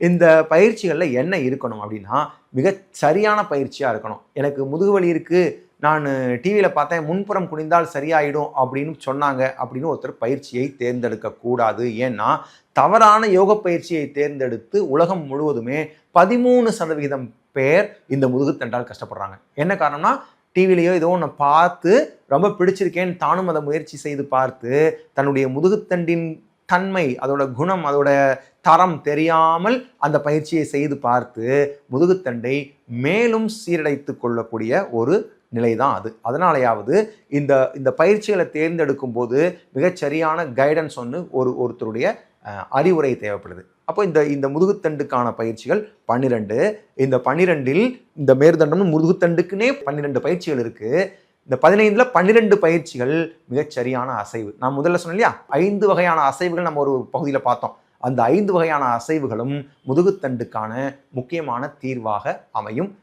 இந்த பயிற்சிகளில் என்ன இருக்கணும் அப்படின்னா மிக சரியான பயிற்சியாக இருக்கணும். எனக்கு முதுகு வலி இருக்குது நான் டிவியில் பார்த்தேன் முன்புறம் குனிந்தால் சரியாயிடும் அப்படின்னு சொன்னாங்க அப்படின்னு ஒருத்தர் பயிற்சியை தேர்ந்தெடுக்கக்கூடாது ஏன்னா தவறான யோக பயிற்சியை தேர்ந்தெடுத்து உலகம் முழுவதுமே பதிமூணு சதவிகிதம் பேர் இந்த முதுகுத்தண்டால் கஷ்டப்படுறாங்க. என்ன காரணம்னா டிவிலையோ ஏதோ ஒன்று பார்த்து ரொம்ப பிடிச்சிருக்கேன்னு தானும் அதை முயற்சி செய்து பார்த்து தன்னுடைய முதுகுத்தண்டின் தன்மை அதோட குணம் அதோட தரம் தெரியாமல் அந்த பயிற்சியை செய்து பார்த்து முதுகுத்தண்டை மேலும் சீரடைத்து கொள்ளக்கூடிய ஒரு நிலை தான் அது. அதனாலேயாவது இந்த இந்த பயிற்சிகளை தேர்ந்தெடுக்கும் போது மிகச்சரியான கைடன்ஸ் ஒன்று ஒரு ஒருத்தருடைய அறிவுரை தேவைப்படுது. அப்போ இந்த இந்த முதுகுத்தண்டுக்கான பயிற்சிகள் பன்னிரெண்டு. இந்த பன்னிரெண்டில் இந்த மேற்தண்டம்னு முதுகுத்தண்டுக்குன்னே பன்னிரெண்டு பயிற்சிகள் இருக்குது இந்த பதினைந்துல பன்னிரெண்டு பயிற்சிகள் மிகச்சரியான அசைவு. நான் முதல்ல சொன்னேன் இல்லையா? ஐந்து வகையான அசைவுகள் நம்ம ஒரு பகுதியில் பார்த்தோம். அந்த ஐந்து வகையான அசைவுகளும் முதுகுத்தண்டுக்கான முக்கியமான தீர்வாக அமையும்.